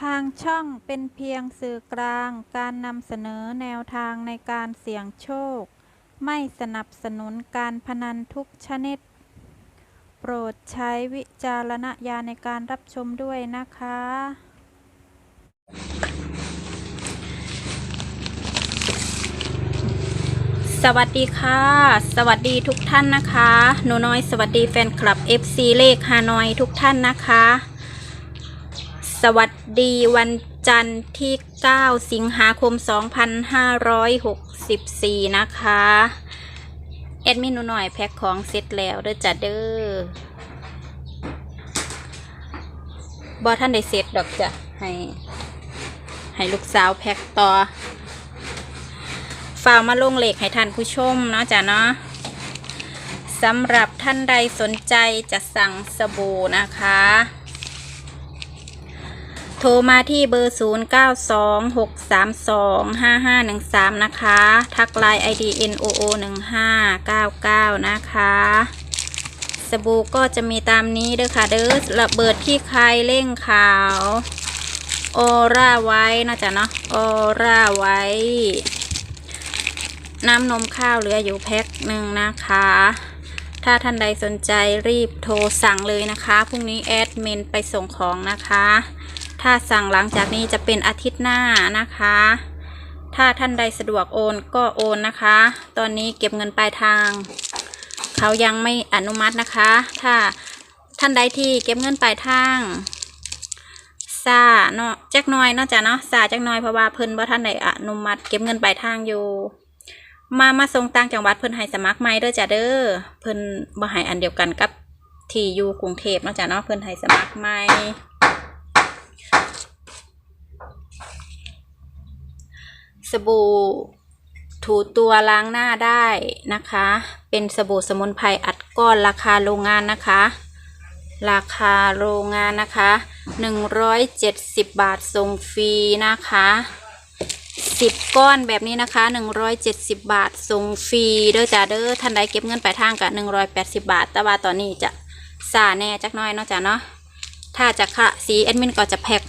ทางช่องเป็นเพียงสื่อกลางการนำเสนอแนวทางในการเสี่ยงโชค ไม่สนับสนุนการพนันทุกชนิด โปรดใช้วิจารณญาณในการรับชมด้วยนะคะ สวัสดีค่ะ สวัสดีทุกท่านนะคะ หนูน้อยสวัสดีแฟนคลับ FC เลขฮานอยทุกท่านนะคะ สวัสดีวันจันทร์ที่ 9 สิงหาคม 2564 นะคะ แอดมินหนูน้อยแพ็คของเสร็จแล้วเด้อจ้ะเด้อบอท่านได้เสร็จดอกจ้ะ ให้ ให้ลูกสาวแพ็คต่อฝากมาลงเหล็กให้ท่านผู้ชมเนาะจ้ะเนาะสำหรับท่านใดสนใจจะสั่งสบู่นะคะ ทรมาที่เบอร์ 0926325513 นะคะ ทักไลน์ ID NOO 1599 นะคะ สบู่ก็จะมีตามนี้เด้อค่ะเด้อระเบิดที่ใครเร่งขาวออร่าไว้นะจ๊ะเนาะออร่าไว้ น้ำนมข้าวเหลืออยู่แพ็คหนึ่งนะคะ ถ้าท่านใดสนใจรีบโทรสั่งเลยนะคะ พรุ่งนี้แอดมินไปส่งของนะคะ ถ้าสั่งหลังจากนี้จะเป็นอาทิตย์หน้านะคะ ถ้าท่านใดสะดวกโอนก็โอนนะคะ ตอนนี้เก็บเงินปลายทาง เขายังไม่อนุมัตินะคะ ถ้าท่านใดที่เก็บเงินปลายทางซาเนาะแจ็คน้อยนาะจ้ะเนาะซาแจ็คน้อยเพราะว่าเพิ่นว่าท่านใดอนุมัติเก็บเงินปลายทางอยู่มามาส่งต่างจังหวัดเพิ่นให้สมัครใหม่เด้อจ้ะเด้อเพิ่นบ่ให้อันเดียวกันกับที่อยู่กรุงเทพเนาะจ้ะเนาะเพิ่นให้สมัครใหม่ สบู่ถูตัวล้างหน้าได้นะคะ เป็นสบู่สมุนไพรอัดก้อนราคาโรงงานนะคะ ราคาโรงงานนะคะ 170 บาทส่งฟรีนะคะสิบก้อนแบบนี้นะคะหนึ่งร้อยเจ็ดสิบบาทส่งฟรีเด้อจ้าเด้อท่านใดเก็บเงินปลายทางกับหนึ่งร้อยแปดสิบาท แต่ว่าตอนนี้จะซาแน่จักน้อยเนาะจ้าเนาะถ้าจะค่ะสีแอดมินก็จะแพ็ค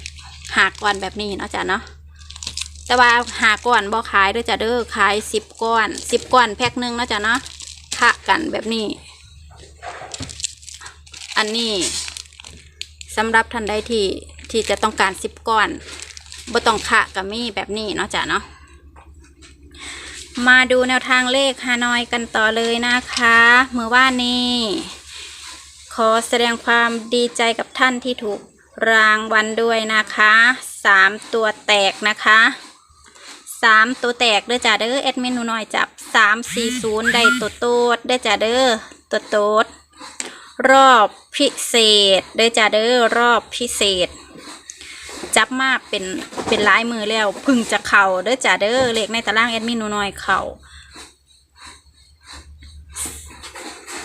หาก้อนแบบนี้เนาะจ้าเนาะ แต่ว่าหาก้อนบ่ขายเด้อจ้าเด้อขายสิบก้อนสิบก้อนแพ็คหนึ่งนะจ้าเนาะคะกันแบบนี้ อันนี้สำหรับท่านใดที่ที่จะต้องการสิบก้อนบ่ต้องขะกับมีแบบนี้เนาะจ้ะเนาะมาดูแนวทางเลขฮานอยกันต่อเลยนะคะเมื่อว่านนี้ขอแสดงความดีใจกับท่านที่ถูกรางวัลด้วยนะคะสามตัวแตกนะคะ สามตัวแตกเด้อจ้ะเด้อแอดมินหนูน้อยจับสามสี่ศูนย์ได้ตัวโตดเด้อจ้ะเด้อตัวโตดรอบพิเศษเด้อจ้ะเด้อรอบพิเศษ จับมาเป็นเป็นลายมือแล้วพึ่งจะเข่าเด้อจ้าเด้อเลขในตารางแอดมินหนูน้อยเข่า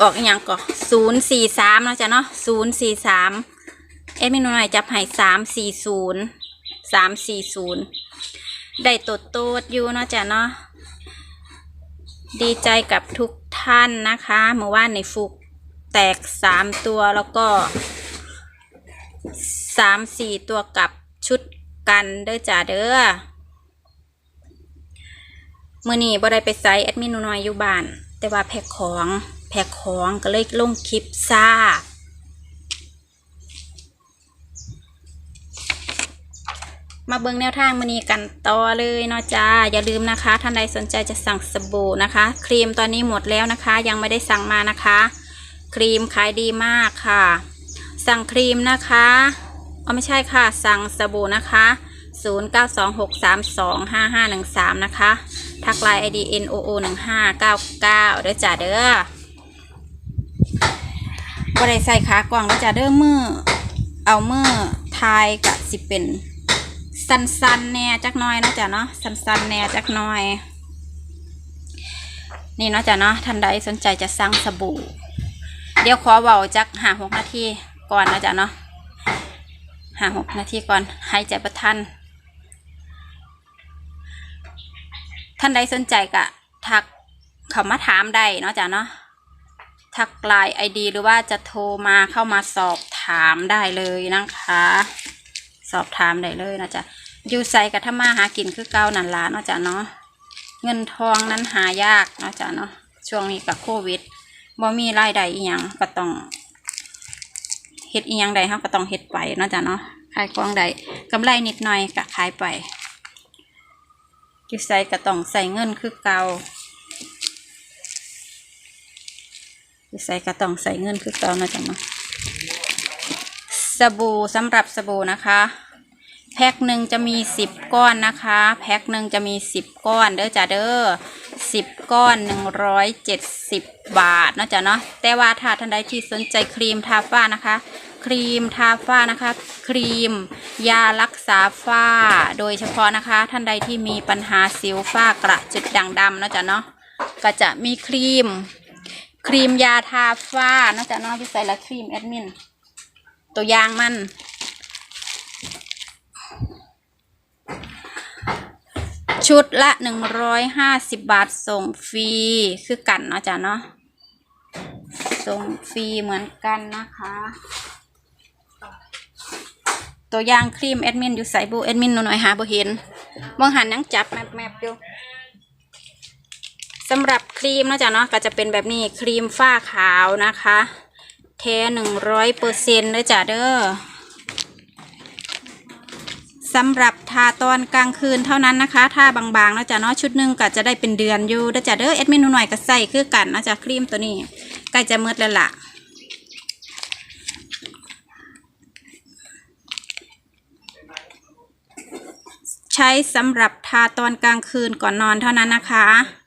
ออกอย่างก็ศูนย์สี่สามเนาะจ้ะเนาะศูนย์สี่สามแอดมินหนูน้อยจับให้สามสี่ศูนย์สามสี่ศูนย์ ได้ตดตดอยู่เนาะจ้ะเนาะดีใจกับทุกท่านนะคะเมื่อวานในฟุกแตกสามตัวแล้วก็สามสี่ตัวกับชุดกันเด้อจ้าเด้อมื่อนี้บ่ได้ไปไซต์แอดมินนูน้อยอยู่บ้าน แต่ว่าแพ็คของแพ็คของก็เลยลงคลิปซ่า มาเบิ่งแนวทางมือนีกันต่อเลยเนาะจ้า อย่าลืมนะคะ ท่านใดสนใจจะสั่งสบู่นะคะ ครีมตอนนี้หมดแล้วนะคะ ยังไม่ได้สั่งมานะคะ ครีมขายดีมากค่ะ สั่งครีมนะคะเอาไม่ใช่ค่ะ สั่งสบู่นะคะ 0926325513 นะคะ ทักไลน์ ID NOO 1599เด้อจ้าเด้อบ่ได้ใส่ขากล่องเด้อจ้าเด้อมือเอามือทายกะสิเป็น สันๆแน่จักน้อยเนาะจ้ะเนาะสันๆแน่จักน้อย นี่เนาะจ้ะเนาะท่านใดสนใจจะสั่งสบู่ เดี๋ยวขอเบาจักหาหกนาทีก่อนนะจ๊ะเนาะหาหกนาทีก่อนหายใจประทันท่านใดสนใจก็ทักเขามาถามได้เนาะจ๊ะเนาะทักไลน์ไอดีหรือว่าจะโทรมาเข้ามาสอบถามได้เลยนะคะ สอบถามได้เลยนะจ๊ะ อยู่ใส่กับทำมาหากินคือเก่านั่นล่ะเนาะจ๊ะเนาะเงินทองนั้นหายากเนาะจ๊ะเนาะช่วงนี้กับโควิดบ่มีรายได้อีหยังก็ต้องเฮ็ดอีหยังใดเฮาก็ต้องเฮ็ดไปเนาะจ๊ะเนาะขายของใดกำไรนิดหน่อยก็ขายไปอยู่ใส่ก็ต้องใส่เงินคือเก่าอยู่ใส่ก็ต้องใส่เงินคือเก่าเนาะจ๊ะเนาะสบู่สำหรับสบู่นะคะ แพ็คหนึ่งจะมีสิบก้อนนะคะ แพ็คหนึ่งจะมีสิบก้อนเด้อจ้าเด้อสิบก้อนหนึ่งร้อยเจ็ดสิบบาทเนาะจ้ะเนาะแต่ว่าถ้าท่านใดที่สนใจครีมทาฝ้านะคะ ครีมทาฝ้านะคะ ครีม ยารักษาฝ้า โดยเฉพาะนะคะ ท่านใดที่มีปัญหาสิวฝ้ากระจุดด่างดำเนาะจ้ะเนาะก็จะมีครีม ครีมยาทาฝ้าเนาะจ้ะเนาะพิเศษละครีมแอดมิน ตัวอย่างมัน ชุดละหนึ่งร้อยห้าสิบบาทส่งฟรีคือกันเนาะจ๊ะเนาะส่งฟรีเหมือนกันนะคะ ตัวอย่างครีมแอดมินอยู่ใส่บูแอดมินหน่อยหาบ่เห็นมองหันยังจับแมปแมปอยู่สำหรับครีมเนาะจ๊ะเนาะก็จะเป็นแบบนี้ครีมฝ้าขาวนะคะ แท้หนึ่งร้อยเปอร์เซ็นต์เลยจ้ะเด้อ สำหรับทาตอนกลางคืนเท่านั้นนะคะทาบางๆแล้วจ้ะเนาะชุดหนึ่งก็จะได้เป็นเดือนอยู่เด้อจ้ะเด้อเอ็ดมินหน่อยก็ใส่คือกันนะจ๊ะครีมตัวนี้ใกล้จะมืดแล้วล่ะใช้สำหรับทาตอนกลางคืนก่อนนอนเท่านั้นนะคะ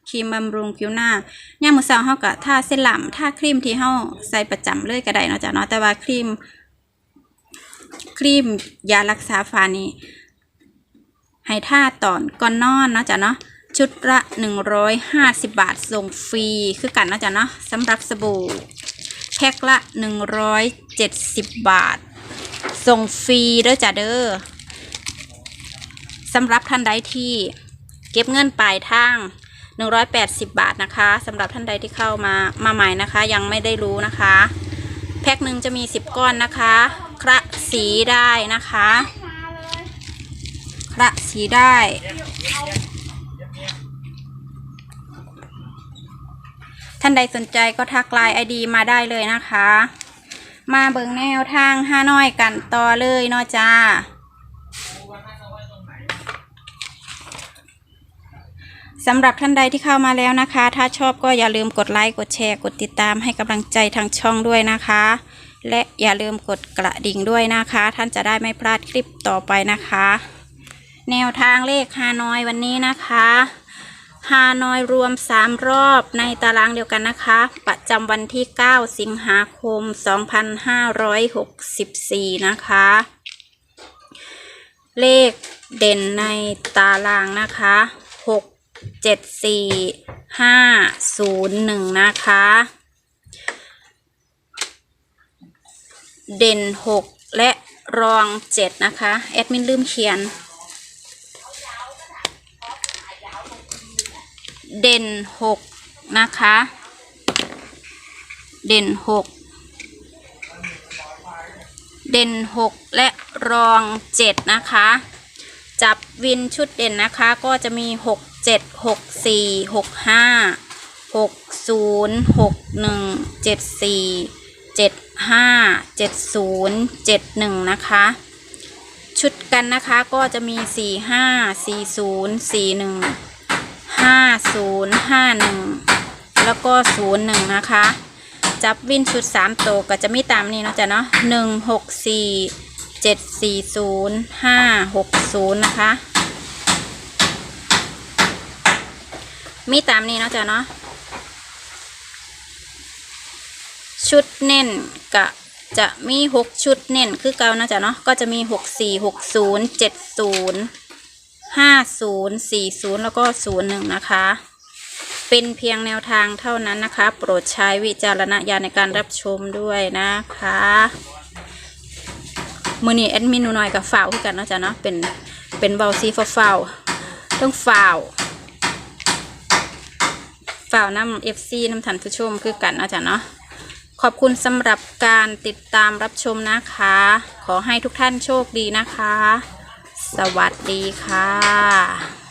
ครีมบำรุงผิวหน้าย่ามมือเช้าเฮาก็ทาเส้นหล่ำทาครีมที่เฮาใส่ประจำเลยก็ได้เนาะจ้ะเนาะแต่ว่าครีม ครีมยารักษาฝ้านี่ให้ท่าตอนก่อนนอนเนาะจ้ะเนาะชุดละ 150 บาทส่งฟรีคือกันเนาะจ้ะเนาะสำหรับสบู่แพ็คละ 170 บาท ส่งฟรีเด้อจ้ะเด้อสำหรับท่านใดที่เก็บเงินปลายทาง 180 บาทนะคะสำหรับท่านใดที่เข้ามามาใหม่นะคะ ยังไม่ได้รู้นะคะ แพ็คหนึ่งจะมี 10 ก้อนนะคะ คระสีได้นะคะ คระสีได้ ท่านใดสนใจก็ทักไลน์ไอดีมาได้เลยนะคะ มาเบิงแนวทางห้าน้อยกันต่อเลยเนาะจ้าสำหรับท่านใดที่เข้ามาแล้วนะคะ ถ้าชอบก็อย่าลืมกดไลค์ กดแชร์ กดติดตามให้กำลังใจทางช่องด้วยนะคะ และอย่าลืมกดกระดิ่งด้วยนะคะ ท่านจะได้ไม่พลาดคลิปต่อไปนะคะ แนวทางเลขฮานอยวันนี้นะคะฮานอยรวม 3 รอบในตารางเดียวกันนะคะ ประจำวันที่ 9 สิงหาคม 2564 นะคะ เลขเด่นในตารางนะคะ6เจ็ดสี่ห้าศูนย์หนึ่งนะคะ เด่นหกและรองเจ็ดนะคะ แอดมินลืมเขียน เด่นหกนะคะ เด่นหกเด่นหกและรองเจ็ดนะคะ จับวินชุดเด่นนะคะ ก็จะมีหกเจ็ดหกสี่หกห้าห กศูนย์หกหนึ่งเจ็ดสี่เจ็ดห้าเจ็ดศูนย์เจ็ดหนึ่งนะคะ ชุดกันนะคะก็จะมีสี่ห้าสี่ศูนย์สี่หนึ่งห้าศูนย์ห้าหนึ่งแล้วก็ศูนย์หนึ่งนะคะ จับวินชุดสามโตวก็จะมีตามนี้เนาะจ๊ะเนาะหนึ่งหกสี่เจ็ดสี่ศูนย์ห้าหกศูนย์นะคะ มีตามนี้เนาะจ๊ะเนาะ ชุดเน้นก็จะมีหกชุดเน้นคือเก่านะจ๊ะเนาะก็จะมีหกสี่หกศูนย์เจ็ดศูนย์ห้าศูนย์สี่ศูนย์แล้วก็ศูนย์หนึ่งนะคะ เป็นเพียงแนวทางเท่านั้นนะคะ โปรดใช้วิจารณญาณในการรับชมด้วยนะคะ มือนี้แอดมินหนูน้อยกับฝ่าวคือกันเนาะจ๊ะเนาะเป็นเป็นเบาซีฟ้าฝ่าวต้องฝ่าวฝ่าวน้ำเอฟซีน้ำทันผู้ชมคือกันเนาะจ๊ะเนาะ ขอบคุณสำหรับการติดตามรับชมนะคะ ขอให้ทุกท่านโชคดีนะคะ สวัสดีค่ะ